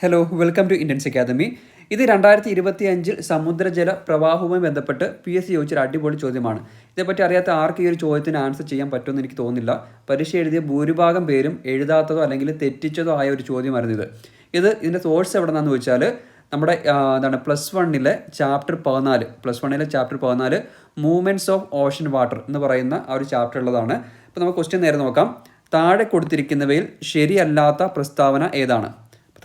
Hello welcome to Indians academy ഇത് രണ്ടായിരത്തി ഇരുപത്തി അഞ്ചിൽ സമുദ്രജല പ്രവാഹവുമായി ബന്ധപ്പെട്ട് പി എസ് സി ചോദിച്ചൊരു അടിപൊളി ചോദ്യമാണ്. ഇതേപ്പറ്റി അറിയാത്ത ആർക്കും ഈ ഒരു ചോദ്യത്തിന് ആൻസർ ചെയ്യാൻ പറ്റുമെന്ന് എനിക്ക് തോന്നുന്നില്ല. പരീക്ഷ എഴുതിയ ഭൂരിഭാഗം പേരും എഴുതാത്തതോ അല്ലെങ്കിൽ തെറ്റിച്ചതോ ആയ ഒരു ചോദ്യമായിരുന്നു ഇത്. ഇത് ഇതിന്റെ സോഴ്സ് എവിടെ നിന്നാന്ന് ചോദിച്ചാൽ നമ്മുടെ എന്താണ് പ്ലസ് വണ്ണിലെ ചാപ്റ്റർ പതിനാല് പ്ലസ് വണ്ണിലെ ചാപ്റ്റർ പതിനാല് മൂവ്മെന്റ്സ് ഓഫ് ഓഷൻ വാട്ടർ എന്ന് പറയുന്ന ആ ഒരു ചാപ്റ്റർ ഉള്ളതാണ്. അപ്പോൾ നമുക്ക് ക്വസ്റ്റ്യൻ നേരെ നോക്കാം. താഴെ കൊടുത്തിരിക്കുന്നവയിൽ ശരിയല്ലാത്ത പ്രസ്താവന ഏതാണ്?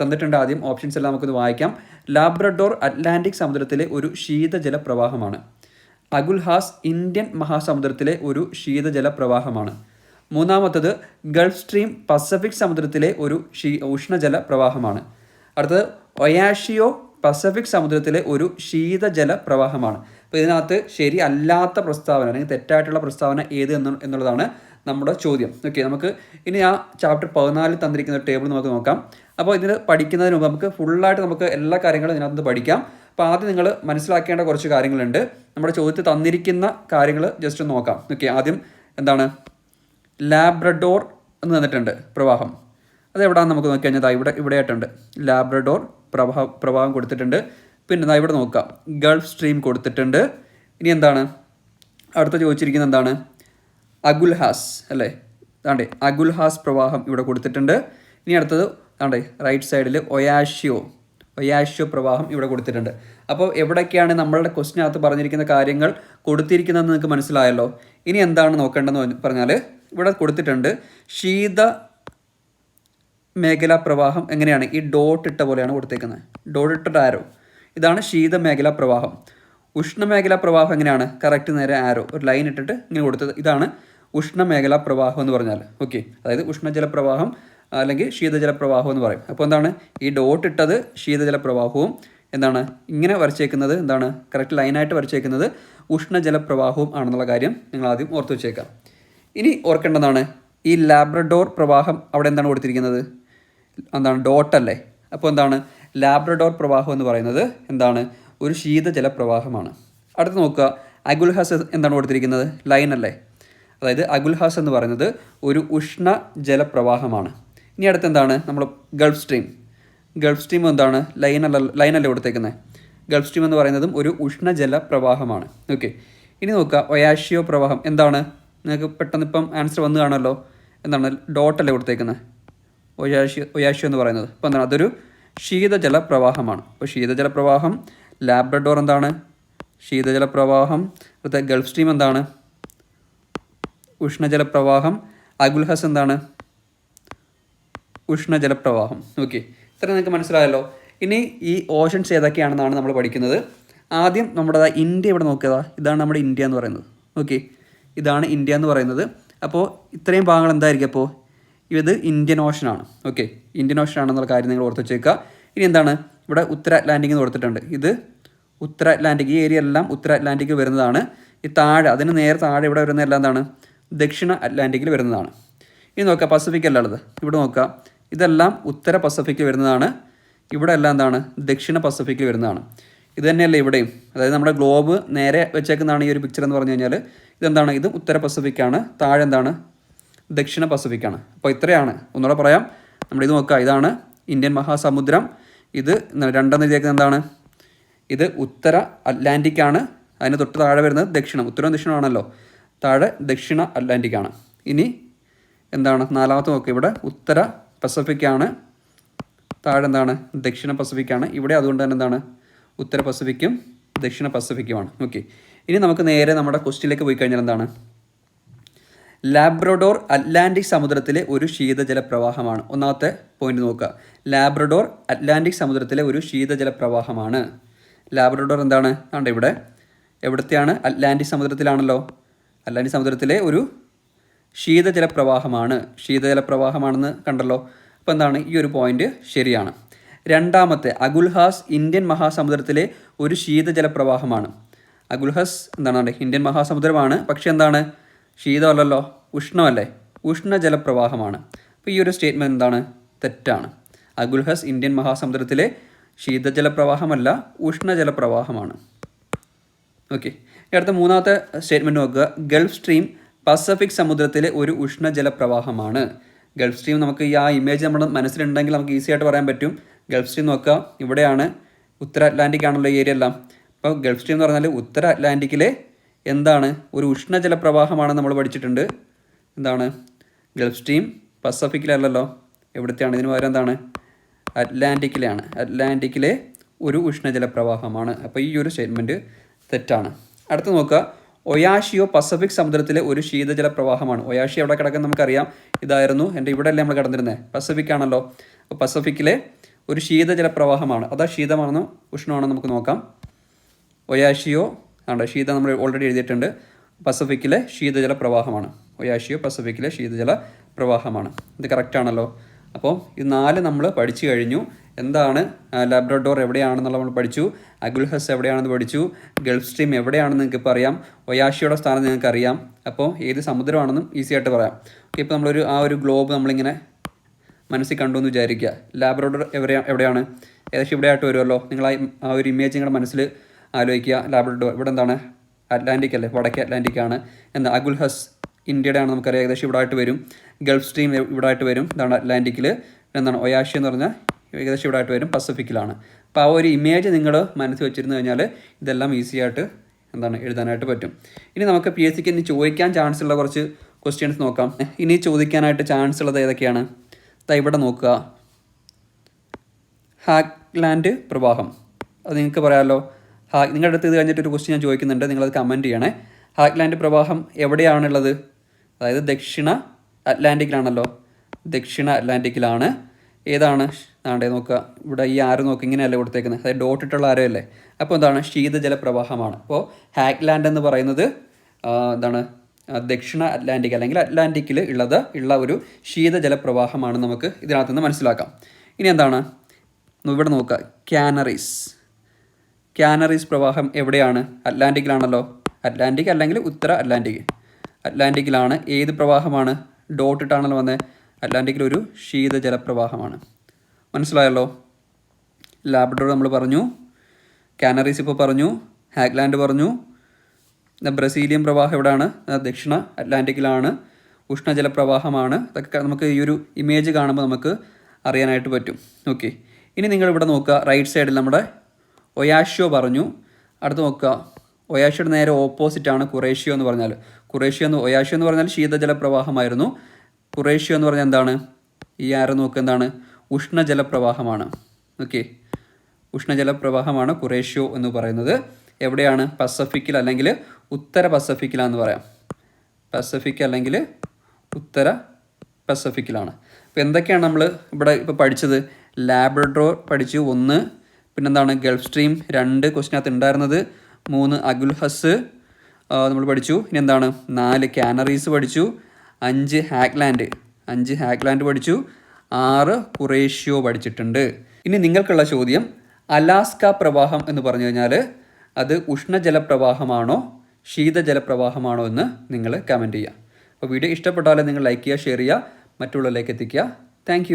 തന്നിട്ടുണ്ട്. ആദ്യം ഓപ്ഷൻസ് എല്ലാം നമുക്കൊന്ന് വായിക്കാം. ലാബ്രഡോർ അറ്റ്ലാന്റിക് സമുദ്രത്തിലെ ഒരു ശീതജല പ്രവാഹമാണ് അഗുൽഹാസ് ഇന്ത്യൻ മഹാസമുദ്രത്തിലെ ഒരു ശീതജല പ്രവാഹമാണ് മൂന്നാമത്തത് ഗൾഫ് സ്ട്രീം പസഫിക് സമുദ്രത്തിലെ ഒരു ഷീ ഉഷ്ണജല പ്രവാഹമാണ് അടുത്തത് ഒയാഷിയോ പസഫിക് സമുദ്രത്തിലെ ഒരു ശീതജല പ്രവാഹമാണ് അപ്പോൾ ഇതിനകത്ത് ശരി അല്ലാത്ത പ്രസ്താവന അല്ലെങ്കിൽ തെറ്റായിട്ടുള്ള പ്രസ്താവന ഏത് എന്ന് എന്നുള്ളതാണ് നമ്മുടെ ചോദ്യം. ഓക്കെ നമുക്ക് ഇനി ആ ചാപ്റ്റർ പതിനാലിൽ തന്നിരിക്കുന്ന ടേബിൾ നമുക്ക് നോക്കാം. അപ്പോൾ ഇതിന് പഠിക്കുന്നതിന് മുമ്പ് നമുക്ക് ഫുള്ളായിട്ട് നമുക്ക് എല്ലാ കാര്യങ്ങളും ഇതിനകത്ത് പഠിക്കാം. അപ്പോൾ ആദ്യം നിങ്ങൾ മനസ്സിലാക്കേണ്ട കുറച്ച് കാര്യങ്ങളുണ്ട്. നമ്മുടെ ചോദ്യത്തിൽ തന്നിരിക്കുന്ന കാര്യങ്ങൾ ജസ്റ്റ് ഒന്ന് നോക്കാം. ഓക്കെ ആദ്യം എന്താണ്? ലാബ്രഡോർ എന്ന് തന്നിട്ടുണ്ട് പ്രവാഹം. അത് എവിടെയാണെന്ന് നമുക്ക് നോക്കി കഴിഞ്ഞാൽ ഇവിടെ ഇവിടെ ആയിട്ടുണ്ട് ലാബ്രഡോർ പ്രവാഹ പ്രവാഹം കൊടുത്തിട്ടുണ്ട്. പിന്നെ ഇവിടെ നോക്കാം. ഗൾഫ് സ്ട്രീം കൊടുത്തിട്ടുണ്ട്. ഇനി എന്താണ്? അടുത്ത ചോദിച്ചിരിക്കുന്നത് എന്താണ്? അഗുൽഹാസ് അല്ലേ? അതാണ്ടേ അഗുൽഹാസ് പ്രവാഹം ഇവിടെ കൊടുത്തിട്ടുണ്ട്. ഇനി അടുത്തത് അതാണ്ടേ റൈറ്റ് സൈഡിൽ ഒയാഷ്യോ ഒയാഷ്യോ പ്രവാഹം ഇവിടെ കൊടുത്തിട്ടുണ്ട്. അപ്പോൾ എവിടെയൊക്കെയാണ് നമ്മളുടെ ക്വസ്റ്റിനകത്ത് പറഞ്ഞിരിക്കുന്ന കാര്യങ്ങൾ കൊടുത്തിരിക്കുന്നതെന്ന് നിങ്ങൾക്ക് മനസ്സിലായല്ലോ? ഇനി എന്താണ് നോക്കേണ്ടതെന്ന് പറഞ്ഞാൽ ഇവിടെ കൊടുത്തിട്ടുണ്ട് ശീത മേഖലാ പ്രവാഹം എങ്ങനെയാണ്? ഈ ഡോട്ട് ഇട്ട പോലെയാണ് കൊടുത്തേക്കുന്നത്. ഡോട്ട് ഇട്ട ആരോ ഇതാണ് ശീത മേഖലാ പ്രവാഹം. ഉഷ്ണമേഖലാ പ്രവാഹം എങ്ങനെയാണ്? കറക്റ്റ് നേരെ ആരോ ഒരു ലൈൻ ഇട്ടിട്ട് ഇങ്ങനെ കൊടുത്തത്. ഇതാണ് ഉഷ്ണമേഖലാ പ്രവാഹം എന്ന് പറഞ്ഞാൽ. ഓക്കെ അതായത് ഉഷ്ണജല പ്രവാഹം അല്ലെങ്കിൽ ശീതജല പ്രവാഹം എന്ന് പറയും. അപ്പോൾ എന്താണ്? ഈ ഡോട്ട് ഇട്ടത് ശീതജല പ്രവാഹവും എന്താണ്? ഇങ്ങനെ വരച്ചേക്കുന്നത് എന്താണ്? കറക്റ്റ് ലൈനായിട്ട് വരച്ചേക്കുന്നത് ഉഷ്ണജല പ്രവാഹവും ആണെന്നുള്ള കാര്യം നിങ്ങൾ ആദ്യം ഓർത്ത് വെച്ചേക്കാം. ഇനി ഓർക്കേണ്ടതാണ് ഈ ലാബ്രഡോർ പ്രവാഹം അവിടെ എന്താണ് കൊടുത്തിരിക്കുന്നത്? എന്താണ്? ഡോട്ടല്ലേ അപ്പോൾ എന്താണ്? ലാബ്രഡോർ പ്രവാഹം എന്ന് പറയുന്നത് എന്താണ്? ഒരു ശീതജല പ്രവാഹമാണ് അടുത്ത് നോക്കുക. അഗുൽഹാസ് എന്താണ് കൊടുത്തിരിക്കുന്നത്? ലൈൻ അല്ലേ? അതായത് അഗുൽഹാസ് എന്ന് പറയുന്നത് ഒരു ഉഷ്ണ ജലപ്രവാഹമാണ്. ഇനി അടുത്ത് എന്താണ്? നമ്മൾ ഗൾഫ് സ്ട്രീം. ഗൾഫ് സ്ട്രീം എന്താണ്? ലൈൻ അല്ല അല്ലേ കൊടുത്തേക്കുന്നത്? ഗൾഫ് സ്ട്രീം എന്ന് പറയുന്നതും ഒരു ഉഷ്ണജല പ്രവാഹമാണ് ഓക്കെ. ഇനി നോക്കുക. ഒയാഷിയോ പ്രവാഹം എന്താണ്? നിങ്ങൾക്ക് പെട്ടെന്ന് ഇപ്പം ആൻസർ വന്നു കാണുമല്ലോ. എന്താണ്? ഡോട്ടല്ലേ കൊടുത്തേക്കുന്നത്? ഒയാഷിയോ ഒയാഷിയോ എന്ന് പറയുന്നത്. അപ്പോൾ എന്താണ്? അതൊരു ശീതജല പ്രവാഹമാണ് അപ്പോൾ ശീതജല പ്രവാഹം ലാബ്രഡോർ എന്താണ്? ശീതജല പ്രവാഹം അടുത്ത ഗൾഫ് സ്ട്രീം എന്താണ്? ഉഷ്ണജലപ്രവാഹം. അഗുൽഹസ് എന്താണ്? ഉഷ്ണജലപ്രവാഹം. ഓക്കെ ഇത്ര നിങ്ങൾക്ക് മനസ്സിലായല്ലോ. ഇനി ഈ ഓഷൻസ് ഏതൊക്കെയാണെന്നാണ് നമ്മൾ പഠിക്കുന്നത്. ആദ്യം നമ്മുടെ ഇന്ത്യ ഇവിടെ നോക്കുക ഇതാണ് നമ്മുടെ ഇന്ത്യ എന്ന് പറയുന്നത്. ഓക്കെ ഇതാണ് ഇന്ത്യ എന്ന് പറയുന്നത്. അപ്പോൾ ഇത്രയും ഭാഗങ്ങൾ എന്തായിരിക്കും അപ്പോൾ ഇത് ഇന്ത്യൻ ഓഷനാണ് ഓക്കെ ഇന്ത്യൻ ഓഷനാണെന്നുള്ള കാര്യം നിങ്ങൾ ഓർത്ത് വെച്ചേക്കുക. ഇനി എന്താണ്? ഇവിടെ ഉത്തര അറ്റ്ലാന്റിക് എന്ന് കൊടുത്തിട്ടുണ്ട്. ഇത് ഉത്തര അറ്റ്ലാന്റിക് ഈ ഏരിയ എല്ലാം ഉത്തര അറ്റ്ലാന്റിക് വരുന്നതാണ്. ഈ താഴെ അതിന് നേരെ താഴെ ഇവിടെ വരുന്ന എല്ലാം എന്താണ്? ദക്ഷിണ അറ്റ്ലാന്റിക്കിൽ വരുന്നതാണ്. ഇനി നോക്കുക പസഫിക് അല്ല ഉള്ളത്. ഇവിടെ നോക്കുക ഇതെല്ലാം ഉത്തര പസഫിക്കിൽ വരുന്നതാണ്. ഇവിടെ എല്ലാം എന്താണ്? ദക്ഷിണ പസഫിക്കിൽ വരുന്നതാണ്. ഇത് തന്നെയല്ലേ ഇവിടെയും? അതായത് നമ്മുടെ ഗ്ലോബ് നേരെ വെച്ചേക്കുന്നതാണ് ഈ ഒരു പിക്ചർ എന്ന് പറഞ്ഞു കഴിഞ്ഞാൽ ഇതെന്താണ്? ഇത് ഉത്തര പസഫിക്കാണ് താഴെ എന്താണ്? ദക്ഷിണ പസഫിക്കാണ് അപ്പോൾ ഇത്രയാണ്. ഒന്നുകൂടെ പറയാം. നമ്മൾ ഇത് നോക്കുക ഇതാണ് ഇന്ത്യൻ മഹാസമുദ്രം. ഇത് രണ്ടെന്ന് വിചാരിക്കുന്നത് എന്താണ്? ഇത് ഉത്തര അറ്റ്ലാന്റിക് ആണ് അതിന് തൊട്ട് താഴെ വരുന്നത് ദക്ഷിണം. ഉത്തരവും ദക്ഷിണമാണല്ലോ. താഴെ ദക്ഷിണ അറ്റ്ലാന്റിക് ആണ് ഇനി എന്താണ്? നാലാമത്തെ നോക്കുക ഇവിടെ ഉത്തര പസഫിക് ആണ് താഴെ എന്താണ്? ദക്ഷിണ പസഫിക് ആണ് ഇവിടെ അതുകൊണ്ട് തന്നെ എന്താണ്? ഉത്തര പസഫിക്കും ദക്ഷിണ പസഫിക്കുമാണ്. ഓക്കെ ഇനി നമുക്ക് നേരെ നമ്മുടെ ക്വസ്റ്റിലേക്ക് പോയി കഴിഞ്ഞാൽ എന്താണ്? ലാബ്രഡോർ അറ്റ്ലാന്റിക് സമുദ്രത്തിലെ ഒരു ശീതജല പ്രവാഹമാണ് ഒന്നാമത്തെ പോയിന്റ് നോക്കുക. ലാബ്രഡോർ അറ്റ്ലാന്റിക് സമുദ്രത്തിലെ ഒരു ശീതജല പ്രവാഹമാണ് ലാബ്രഡോർ എന്താണ്? ആണ്ട് ഇവിടെ. എവിടത്തെയാണ്? അറ്റ്ലാന്റിക് സമുദ്രത്തിലാണല്ലോ. അറ്റ്ലാന്റിക് സമുദ്രത്തിലെ ഒരു ശീതജല പ്രവാഹമാണ് ശീതജല പ്രവാഹമാണെന്ന് കണ്ടല്ലോ. അപ്പോൾ എന്താണ്? ഈ ഒരു പോയിന്റ് ശരിയാണ്. രണ്ടാമത്തെ അഗുൽഹാസ് ഇന്ത്യൻ മഹാസമുദ്രത്തിലെ ഒരു ശീതജല പ്രവാഹമാണ് അഗുൽഹസ് എന്താണ്? ഇന്ത്യൻ മഹാസമുദ്രമാണ്. പക്ഷെ എന്താണ്? ശീതമല്ലല്ലോ? ഉഷ്ണമല്ലേ? ഉഷ്ണജലപ്രവാഹമാണ്. അപ്പോൾ ഈ ഒരു സ്റ്റേറ്റ്മെന്റ് എന്താണ്? തെറ്റാണ്. അഗുൽഹസ് ഇന്ത്യൻ മഹാസമുദ്രത്തിലെ ശീതജലപ്രവാഹമല്ല ഉഷ്ണജലപ്രവാഹമാണ്. ഉഷ്ണജല ഓക്കെ അടുത്ത മൂന്നാമത്തെ സ്റ്റേറ്റ്മെന്റ് നോക്കുക. ഗൾഫ് സ്ട്രീം പസഫിക് സമുദ്രത്തിലെ ഒരു ഉഷ്ണജലപ്രവാഹമാണ്. ഗൾഫ് സ്ട്രീം നമുക്ക് ഈ ആ ഇമേജ് നമ്മുടെ മനസ്സിലുണ്ടെങ്കിൽ നമുക്ക് ഈസി ആയിട്ട് പറയാൻ പറ്റും. ഗൾഫ് സ്ട്രീം നോക്കുക. ഇവിടെയാണ് ഉത്തര അറ്റ്ലാന്റിക് ആണല്ലോ ഈ ഏരിയ എല്ലാം. അപ്പോൾ ഗൾഫ് സ്ട്രീം എന്ന് പറഞ്ഞാൽ ഉത്തര അറ്റ്ലാന്റിക്കിലെ എന്താണ് ഒരു ഉഷ്ണജല പ്രവാഹമാണ് നമ്മൾ പഠിച്ചിട്ടുണ്ട്. എന്താണ്? ഗൾഫ് സ്ട്രീം പസഫിക്കിലല്ലല്ലോ. എവിടുത്തെയാണ്? ഇതിന് പകരം എന്താണ്? അറ്റ്ലാന്റിക്കിലാണ് അറ്റ്ലാന്റിക്കിലെ ഒരു ഉഷ്ണജല പ്രവാഹമാണ് അപ്പോൾ ഈ ഒരു സ്റ്റേറ്റ്മെന്റ് തെറ്റാണ്. അടുത്ത് നോക്കുക. ഒയാഷിയോ പസഫിക് സമുദ്രത്തിലെ ഒരു ശീതജല പ്രവാഹമാണ് ഒയാഷി എവിടെ കിടക്കുന്ന നമുക്കറിയാം. ഇതായിരുന്നു എന്റെ ഇവിടെ അല്ലേ നമ്മൾ കിടന്നിരുന്നത് പസഫിക് ആണല്ലോ. അപ്പോൾ പസഫിക്കിലെ ഒരു ശീതജല പ്രവാഹമാണ് അതാ ശീതമാണെന്നോ ഉഷ്ണമാണെന്ന് നമുക്ക് നോക്കാം. ഒയാഷിയോ ആണ് ശീത നമ്മൾ ഓൾറെഡി എഴുതിയിട്ടുണ്ട്. പസഫിക്കിലെ ശീതജല പ്രവാഹമാണ്. ഒയാഷിയോ പസഫിക്കിലെ ശീതജല പ്രവാഹമാണ്. ഇത് കറക്റ്റ് ആണല്ലോ. അപ്പോൾ ഇത് നാല് നമ്മൾ പഠിച്ചു കഴിഞ്ഞു. എന്താണ് ലാബ്രഡോർ എവിടെയാണെന്നുള്ള നമ്മൾ പഠിച്ചു. അഗുൽഹസ് എവിടെയാണെന്ന് പഠിച്ചു. ഗൾഫ് സ്ട്രീം എവിടെയാണെന്ന് നിങ്ങൾക്ക് അറിയാം. ഒയാഷിയുടെ സ്ഥാനം നിങ്ങൾക്ക് അറിയാം. അപ്പോൾ ഏത് സമുദ്രമാണെന്നും ഈസി ആയിട്ട് പറയാം. ഇപ്പോൾ നമ്മളൊരു ആ ഒരു ഗ്ലോബ് നമ്മളിങ്ങനെ മനസ്സിൽ കണ്ടു എന്ന് വിചാരിക്കുക. ലാബ്രഡോർ എവിടെ എവിടെയാണ്? ഏകദേശം ഇവിടെ ആയിട്ട് വരുമല്ലോ. നിങ്ങൾ ആ ഒരു ഇമേജ് നിങ്ങളുടെ മനസ്സിൽ ആലോചിക്കുക. ലാബ്രഡോർ ഇവിടെ എന്താണ്? അറ്റ്ലാന്റിക് അല്ലേ? വടക്കേ അറ്റ്ലാന്റിക് ആണ്. എന്ന അഗുൽഹസ് ഇന്ത്യയുടെ ആണ് നമുക്കറിയാം. ഏകദേശം ഇവിടെ ആയിട്ട് വരും. ഗൾഫ് സ്ട്രീം ഇവിടെ ആയിട്ട് വരും. ഇതാണ് അറ്റ്ലാന്റിക്കിൽ എന്താണ്? ഒയാഷി എന്ന് പറഞ്ഞാൽ ഏകദേശം ഇവിടെ ആയിട്ട് വരും. പസഫിക്കിലാണ്. അപ്പോൾ ആ ഒരു ഇമേജ് നിങ്ങൾ മനസ്സിൽ വെച്ചിരുന്നു കഴിഞ്ഞാൽ ഇതെല്ലാം ഈസി ആയിട്ട് എന്താണ്? എഴുതാനായിട്ട് പറ്റും. ഇനി നമുക്ക് പി എസ് സിക്ക് ഇനി ചോദിക്കാൻ ചാൻസ് ഉള്ള കുറച്ച് ക്വസ്റ്റ്യൻസ് നോക്കാം. ഇനി ചോദിക്കാനായിട്ട് ചാൻസ് ഉള്ളത് ഏതൊക്കെയാണ്? ദാ ഇവിടെ നോക്കുക. ഹാഗ്ലാൻഡ് പ്രവാഹം. അത് നിങ്ങൾക്ക് പറയാമല്ലോ ഹാ നിങ്ങളുടെ അടുത്ത് ഇത് കഴിഞ്ഞിട്ട് ഒരു ക്വസ്റ്റ്യൻ ഞാൻ ചോദിക്കുന്നുണ്ട്. നിങ്ങളത് കമന്റ് ചെയ്യണേ. ഹാക്ലാൻഡ് പ്രവാഹം എവിടെയാണുള്ളത്? അതായത് ദക്ഷിണ അറ്റ്ലാന്റിക്കിലാണല്ലോ. ദക്ഷിണ അറ്റ്ലാന്റിക്കിലാണ്. ഏതാണ്? ആണ്ടേ നോക്കുക. ഇവിടെ ഈ ആരും നോക്കുക ഇങ്ങനെയല്ലേ കൊടുത്തേക്കുന്നത് അതായത് ഡോട്ട് ഇട്ടുള്ള ആരോ അല്ലേ? അപ്പോൾ എന്താണ്? ശീതജല പ്രവാഹമാണ്. അപ്പോൾ ഹാക്ലാൻഡ് എന്ന് പറയുന്നത് എന്താണ്? ദക്ഷിണ അറ്റ്ലാന്റിക് അല്ലെങ്കിൽ അറ്റ്ലാന്റിക്കിൽ ഉള്ളത് ഉള്ള ഒരു ശീതജല പ്രവാഹമാണ് നമുക്ക് ഇതിനകത്ത് നിന്ന് മനസ്സിലാക്കാം. ഇനി എന്താണ്? ഇവിടെ നോക്കുക. കാനറീസ്. കാനറീസ് പ്രവാഹം എവിടെയാണ്? അറ്റ്ലാന്റിക്കിലാണല്ലോ. അറ്റ്ലാന്റിക് അല്ലെങ്കിൽ ഉത്തര അറ്റ്ലാന്റിക്. അറ്റ്ലാന്റിക്കിലാണ് ഏത് പ്രവാഹമാണ്? ഡോട്ട് ഇട്ടാണല്ലോ വന്നത് അറ്റ്ലാന്റിക്കിൽ ഒരു ശീതജലപ്രവാഹമാണ് മനസ്സിലായല്ലോ? ലാബ്രഡോർ നമ്മൾ പറഞ്ഞു. കാനറീസ് ഇപ്പോൾ പറഞ്ഞു. ഹാഗ്ലാൻഡ് പറഞ്ഞു. ബ്രസീലിയൻ പ്രവാഹം എവിടെയാണ്? ദക്ഷിണ അറ്റ്ലാന്റിക്കിലാണ്. ഉഷ്ണജലപ്രവാഹമാണ് ഇതൊക്കെ നമുക്ക് ഈ ഒരു ഇമേജ് കാണുമ്പോൾ നമുക്ക് അറിയാനായിട്ട് പറ്റും. ഓക്കെ ഇനി നിങ്ങൾ ഇവിടെ നോക്കുക റൈറ്റ് സൈഡിൽ നമ്മുടെ ഒയാഷ്യോ പറഞ്ഞു. അടുത്ത് നോക്കുക. ഒയാഷ്യയുടെ നേരെ ഓപ്പോസിറ്റാണ് കുറേഷ്യോ എന്ന് പറഞ്ഞാൽ. കുറേഷ്യോ എന്ന് ഒയാഷ്യോ എന്ന് പറഞ്ഞാൽ ശീതജല പ്രവാഹമായിരുന്നു കുറേഷ്യോ എന്ന് പറഞ്ഞാൽ എന്താണ്? ഈ ആരെ നോക്കുക എന്താണ്? ഉഷ്ണജലപ്രവാഹമാണ്. ഓക്കെ ഉഷ്ണജല പ്രവാഹമാണ് കുറേഷ്യോ എന്ന് പറയുന്നത്. എവിടെയാണ്? പസഫിക്കിൽ അല്ലെങ്കിൽ ഉത്തര പസഫിക്കിലാന്ന് പറയാം. പസഫിക് അല്ലെങ്കിൽ ഉത്തര പസഫിക്കിലാണ്. അപ്പോൾ എന്തൊക്കെയാണ് നമ്മൾ ഇവിടെ ഇപ്പോൾ പഠിച്ചത്? ലാബ്രഡോർ പഠിച്ചു ഒന്ന് പിന്നെന്താണ് ഗൾഫ് സ്ട്രീം രണ്ട് ക്വസ്റ്റിനകത്ത് ഉണ്ടായിരുന്നത് മൂന്ന് അഗുൽഹസ് നമ്മൾ പഠിച്ചു. ഇനി എന്താണ്? നാല് കാനറീസ് പഠിച്ചു. അഞ്ച് ഹാക്ലാൻഡ് അഞ്ച് ഹാക്ലാൻഡ് പഠിച്ചു. ആറ് കുറേഷ്യോ പഠിച്ചിട്ടുണ്ട്. ഇനി നിങ്ങൾക്കുള്ള ചോദ്യം അലാസ്ക പ്രവാഹം എന്ന് പറഞ്ഞു കഴിഞ്ഞാൽ അത് ഉഷ്ണജലപ്രവാഹമാണോ ശീതജലപ്രവാഹമാണോ ശീതജല പ്രവാഹമാണോ എന്ന് നിങ്ങൾ കമന്റ് ചെയ്യുക. അപ്പോൾ വീഡിയോ ഇഷ്ടപ്പെട്ടാൽ നിങ്ങൾ ലൈക്ക് ചെയ്യുക ഷെയർ ചെയ്യുക മറ്റുള്ളവരിലേക്ക് എത്തിക്കുക. താങ്ക്